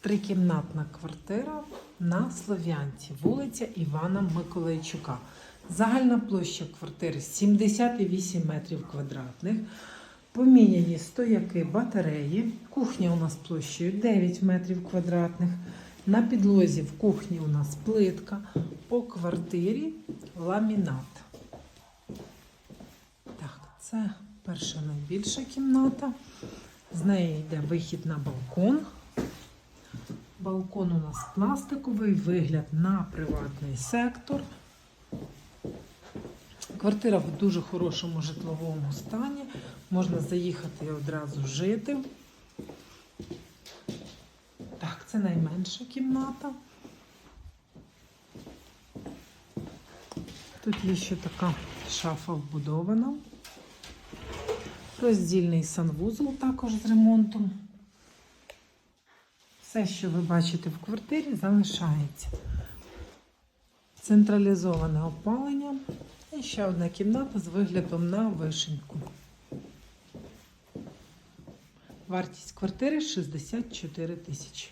Трикімнатна квартира на Слов'янці, вулиця Івана Миколайчука. Загальна площа квартири 78 метрів квадратних. Поміняні стояки батареї. Кухня у нас площею 9 метрів квадратних. На підлозі в кухні у нас плитка. По квартирі ламінат. Так, це перша найбільша кімната. З неї йде вихід на балкон. Балкон у нас пластиковий, вигляд на приватний сектор. Квартира в дуже хорошому житловому стані. Можна заїхати і одразу жити. Так, це найменша кімната. Тут є ще така шафа вбудована. Роздільний санвузол також з ремонтом. Все, що ви бачите в квартирі, залишається. Централізоване опалення. І ще одна кімната з виглядом на вишеньку. Вартість квартири 64 тисячі.